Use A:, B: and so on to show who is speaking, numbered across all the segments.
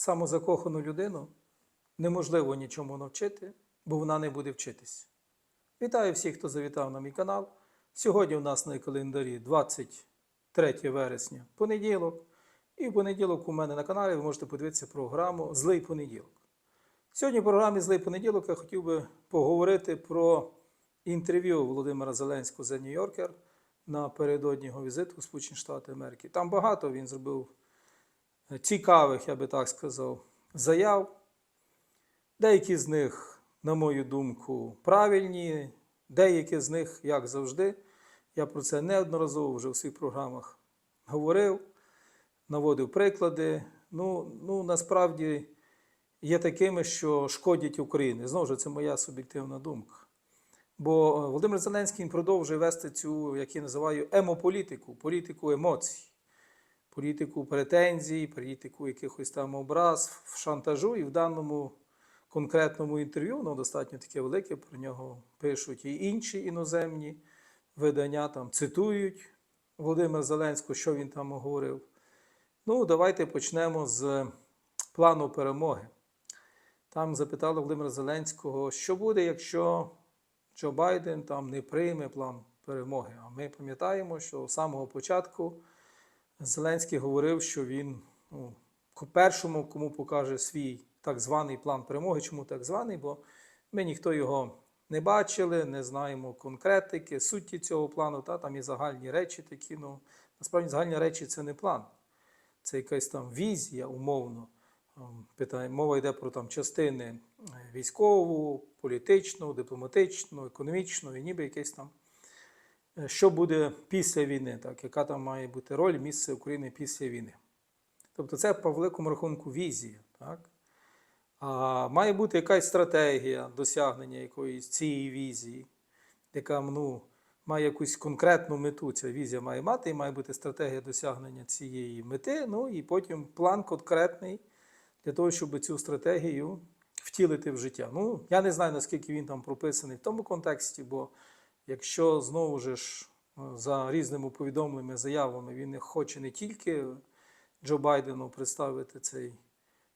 A: самозакохану людину неможливо нічому навчити, бо вона не буде вчитись. Вітаю всіх, хто завітав на мій канал. Сьогодні у нас на календарі 23 вересня, понеділок. І в понеділок у мене на каналі ви можете подивитися програму Злий понеділок. Сьогодні в програмі Злий понеділок я хотів би поговорити про інтерв'ю Володимира Зеленського за Нью-Йоркер напередодні його візиту у Сполучені Штати Америки. Там багато він зробив цікавих, я би так сказав, заяв. Деякі з них, на мою думку, правильні, деякі з них, як завжди, я про це неодноразово вже у своїх програмах говорив, наводив приклади. Ну, ну насправді є такими, що шкодять Україні. Знову ж це моя суб'єктивна думка. Бо Володимир Зеленський продовжує вести цю, як я називаю, емополітику, політику емоцій, політику претензій, політику якихось там образ, шантажу. І в даному конкретному інтерв'ю, воно достатньо таке велике, про нього пишуть і інші іноземні видання, там цитують Володимира Зеленського, що він там говорив. Ну, давайте почнемо з плану перемоги. Там запитали Володимира Зеленського, що буде, якщо Джо Байден там не прийме план перемоги. А ми пам'ятаємо, що з самого початку Зеленський говорив, що він ну, першому, кому покаже свій так званий план перемоги. Чому так званий? Бо ми ніхто його не бачили, не знаємо конкретики, суті цього плану. Та, там є загальні речі такі. Ну, насправді загальні речі це не план, це якась там візія, умовно. Ем, Питає, мова йде про там частини е, військову, політичну, дипломатичну, економічну, і ніби якесь там, що буде після війни, так, яка там має бути роль місце України після війни. Тобто це по великому рахунку візія. Так? А має бути якась стратегія досягнення якоїсь цієї візії, яка ну, має якусь конкретну мету. Ця візія має мати, і має бути стратегія досягнення цієї мети, ну і потім план конкретний для того, щоб цю стратегію втілити в життя. Ну, я не знаю, наскільки він там прописаний в тому контексті, бо якщо знову ж е, за різними повідомленнями, заявами він не хоче не тільки Джо Байдену представити цей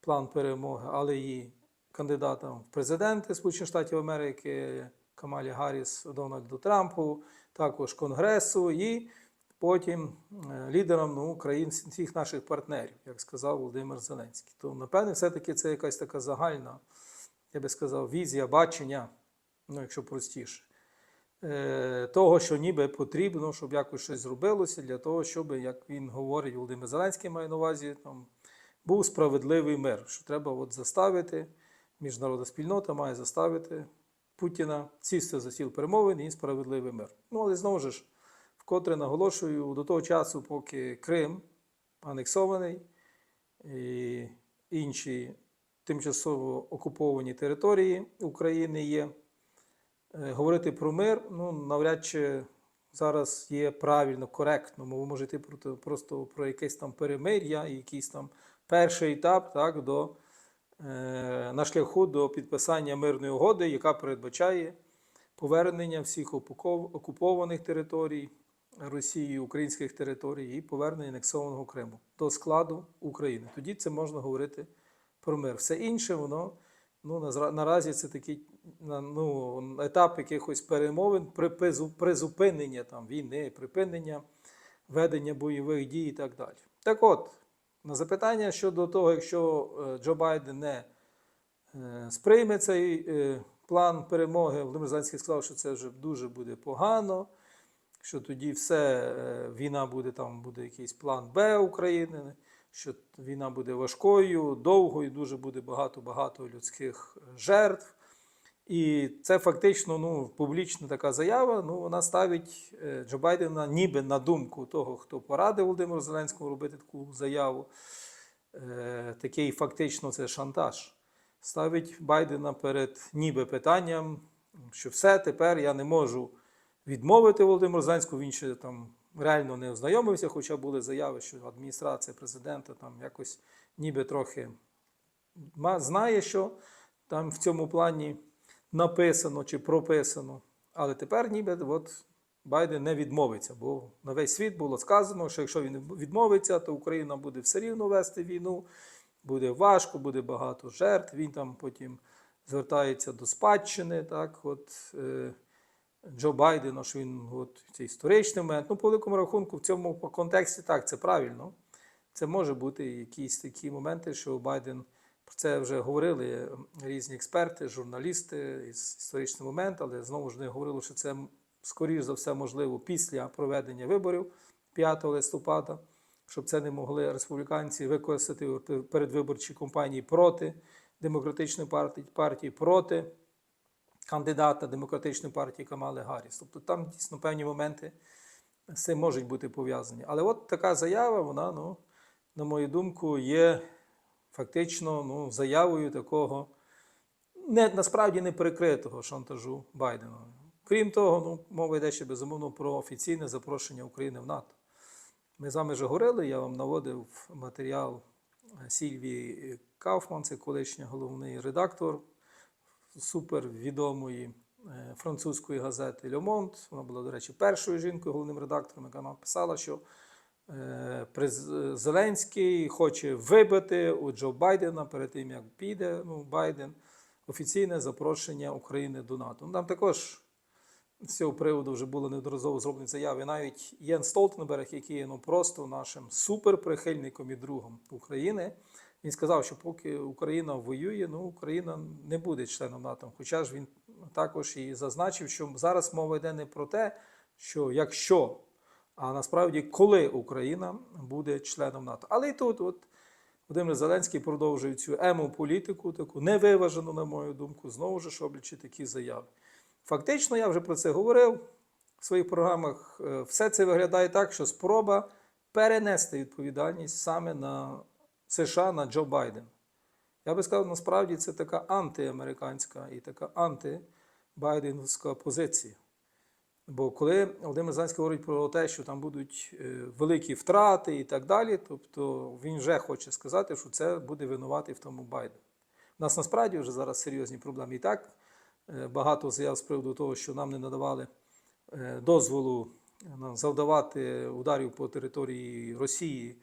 A: план перемоги, але і кандидатам в президенти Сполучених Штатів Америки Камалі Гарріс, Дональду Трампу, також Конгресу і потім е, лідерам ну, країн всіх наших партнерів, як сказав Володимир Зеленський. То, напевне, все-таки це якась така загальна, я би сказав, візія, бачення, ну, якщо простіше, того, що ніби потрібно, щоб якось щось зробилося для того, щоб, як він говорить, Володимир Зеленський має на увазі, там, був справедливий мир, що треба от заставити, міжнародна спільнота має заставити Путіна сісти за стіл перемовин і справедливий мир. Ну, але знову ж, вкотре наголошую, до того часу, поки Крим анексований і інші тимчасово окуповані території України є, е, говорити про мир, ну, навряд чи зараз є правильно, коректно, мова може йти про- просто про якесь там перемир'я, якийсь там перший етап так, до, е, на шляху до підписання мирної угоди, яка передбачає повернення всіх окупованих територій Росії, українських територій і повернення анексованого Криму до складу України. Тоді це можна говорити про мир. Все інше, воно ну, наразі це такий ну, етап якихось перемовин, призупинення там, війни, припинення ведення бойових дій і так далі. Так от, на запитання щодо того, якщо е, Джо Байден не е, сприйме цей е, план перемоги, Володимир Зеленський сказав, що це вже дуже буде погано, що тоді все, війна буде там, буде якийсь план Б України, що війна буде важкою, довгою, дуже буде багато-багато людських жертв. І це фактично ну, публічна така заява. Ну, вона ставить е, Джо Байдена ніби на думку того, хто порадив Володимиру Зеленському робити таку заяву. Е, Такий фактично це шантаж. Ставить Байдена перед ніби питанням, що все, тепер я не можу відмовити Володимиру Зеленському. Він ще там реально не ознайомився, хоча були заяви, що адміністрація президента там якось ніби трохи знає, що там в цьому плані написано чи прописано. Але тепер ніби от Байден не відмовиться, бо на весь світ було сказано, що якщо він відмовиться, то Україна буде все рівно вести війну. буде важко, буде багато жертв. Він там потім звертається до спадщини. Так, от, е, Джо Байдена, що він от, це історичний момент. Ну, по великому рахунку, в цьому контексті так, це правильно. Це може бути якісь такі моменти, що Байден про це вже говорили різні експерти, журналісти, із- історичний момент, але знову ж не говорили, що це скоріш за все можливо після проведення виборів 5 листопада, щоб це не могли республіканці використати у передвиборчій кампанії проти демократичної партії, партії проти кандидата демократичної партії Камали Гарріс. Тобто там дійсно певні моменти з цим можуть бути пов'язані. Але от така заява, вона, ну, на мою думку, є фактично ну, заявою такого не, насправді не прикритого шантажу Байдена. Крім того, ну, мова йде ще безумовно про офіційне запрошення України в НАТО. Ми з вами вже говорили, я вам наводив матеріал е, Сільвії Кауфман, це колишній головний редактор супервідомої е, французької газети Le Monde. Вона була, до речі, першою жінкою, головним редактором, яка написала, що Зеленський хоче вибити у Джо Байдена перед тим, як піде ну, Байден, офіційне запрошення України до НАТО. Ну, Там також з цього приводу вже було неодноразово зроблені заяви. Навіть Єн Столтенберг, який є ну, просто нашим суперприхильником і другом України, він сказав, що поки Україна воює, ну Україна не буде членом НАТО. Хоча ж він також і зазначив, що зараз мова йде не про те, що якщо, а насправді коли Україна буде членом НАТО. Але і тут, от Володимир Зеленський продовжує цю ему-політику, таку невиважену, на мою думку, знову ж роблячи такі заяви. Фактично, я вже про це говорив в своїх програмах. Е, Все це виглядає так, що спроба перенести відповідальність саме на США, на Джо Байдена. Я би сказав, насправді це така антиамериканська і така антибайденська позиція. Бо коли Володимир Зеленський говорить про те, що там будуть е, великі втрати і так далі, тобто він вже хоче сказати, що це буде винуватий в тому Байден. У нас насправді вже зараз серйозні проблеми. І так е, багато заяв з приводу того, що нам не надавали е, дозволу завдавати ударів по території Росії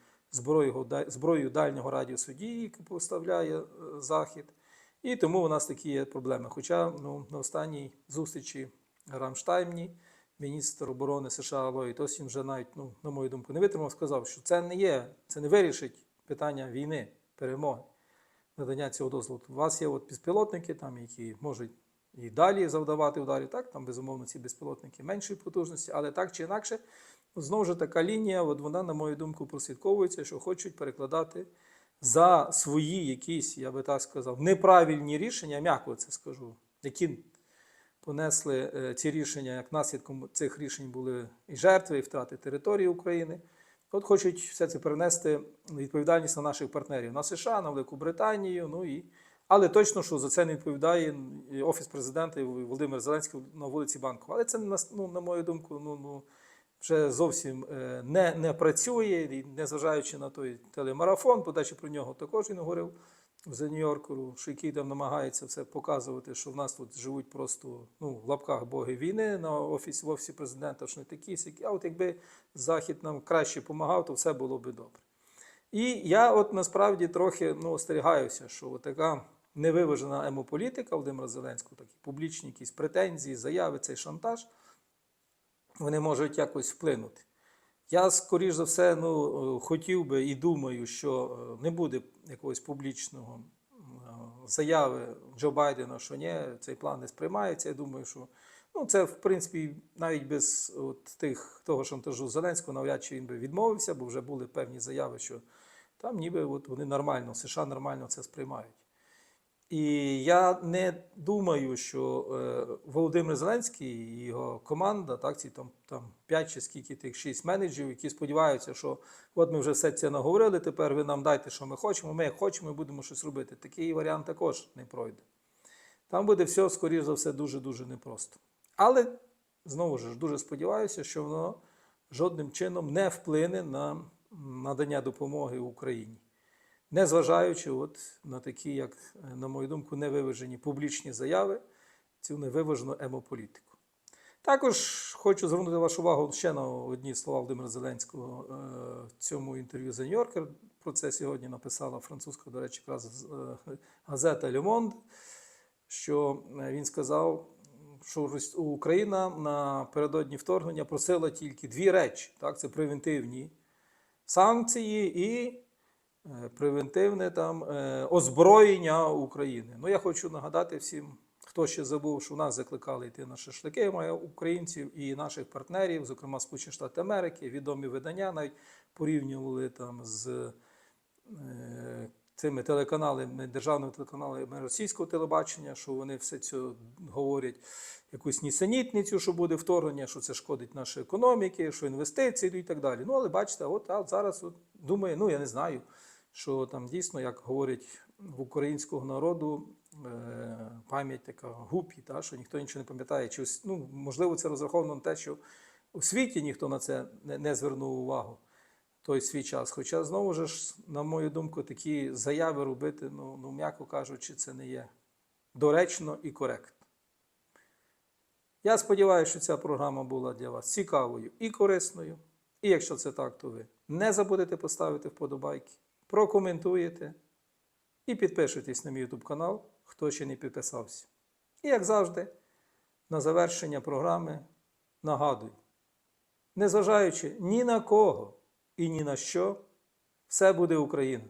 A: зброєю, дальнього радіусу дії, яку поставляє Захід. І тому у нас такі є проблеми. Хоча ну, на останній зустрічі Рамштаймні міністр оборони США Ллойд Остін вже навіть, ну, на мою думку, не витримав, сказав, що це не є, це не вирішить питання війни, перемоги, надання цього дозволу. У вас є от безпілотники, там, які можуть і далі завдавати ударів. Так, там, безумовно, ці безпілотники меншої потужності, але так чи інакше, ну, знову ж така лінія, от вона, на мою думку, прослідковується, що хочуть перекладати за свої якісь, я би так сказав, неправильні рішення, м'яко це скажу, які понесли е, ці рішення, як наслідком цих рішень були і жертви, і втрати території України. От хочуть все це перенести відповідальність на наших партнерів на США, на Велику Британію. Ну і але точно, що за це не відповідає Офіс президента Володимир Зеленський на вулиці Банкова. Але це ну, на мою думку, ну ну вже зовсім е, не, не працює, незважаючи на той телемарафон, подачі про нього також він говорив в що який там намагається все показувати, що в нас тут живуть просто ну, в лапках боги війни на офісі в офісі президента, що не такі сякі. А от якби Захід нам краще допомагав, то все було би добре. І я от насправді трохи ну, остерігаюся, що така невиважена емополітика Володимира Зеленського, такі публічні якісь претензії, заяви, цей шантаж, вони можуть якось вплинути. Я, скоріш за все, ну, хотів би і думаю, що е, не буде якогось публічного е, заяви Джо Байдена, що ні, цей план не сприймається. Я думаю, що ну, це, в принципі, навіть без от, тих, того шантажу Зеленського, навряд чи він би відмовився, бо вже були певні заяви, що там ніби от вони нормально, США нормально це сприймають. І я не думаю, що е, Володимир Зеленський і його команда, так, ці там, там 5 чи скільки тих 6 менеджерів, які сподіваються, що от ми вже все це наговорили, тепер ви нам дайте, що ми хочемо, ми як хочемо, ми будемо щось робити. Такий варіант також не пройде. Там буде все, скоріш за все, дуже-дуже непросто. Але, знову ж, дуже сподіваюся, що воно жодним чином не вплине на надання допомоги Україні незважаючи от на такі, як, на мою думку, невиважені публічні заяви, цю невиважену емополітику. Також хочу звернути вашу увагу ще на одні слова Володимира Зеленського е, в цьому інтерв'ю The New Yorker. Про це сьогодні написала французька, до речі, якраз е, газета Le Monde, що е, він сказав, що Україна напередодні вторгнення просила тільки дві речі: так, це превентивні санкції і е, превентивне там е, озброєння України. Ну, я хочу нагадати всім, хто ще забув, що нас закликали йти на шашлики має українців і наших партнерів, зокрема Сполучені Штати Америки, відомі видання навіть порівнювали там з е, цими телеканалами, державними телеканалами російського телебачення, що вони все це говорять якусь нісенітницю, що буде вторгнення, що це шкодить нашій економіці, що інвестиції і так далі. Ну, але бачите, от зараз от, думаю, ну я не знаю, що там дійсно, як говорять в українського народу, е, пам'ять така гупі, та, що ніхто нічого не пам'ятає. Чи, ну, можливо, це розраховано на те, що у світі ніхто на це не, звернув увагу той свій час. Хоча, знову ж, на мою думку, такі заяви робити, ну, ну м'яко кажучи, це не є доречно і коректно. Я сподіваюся, що ця програма була для вас цікавою і корисною. І якщо це так, то ви не забудете поставити вподобайки, прокоментуєте і підпишитесь на мій YouTube канал, хто ще не підписався. І як завжди, на завершення програми нагадую, незважаючи ні на кого і ні на що, все буде Україна.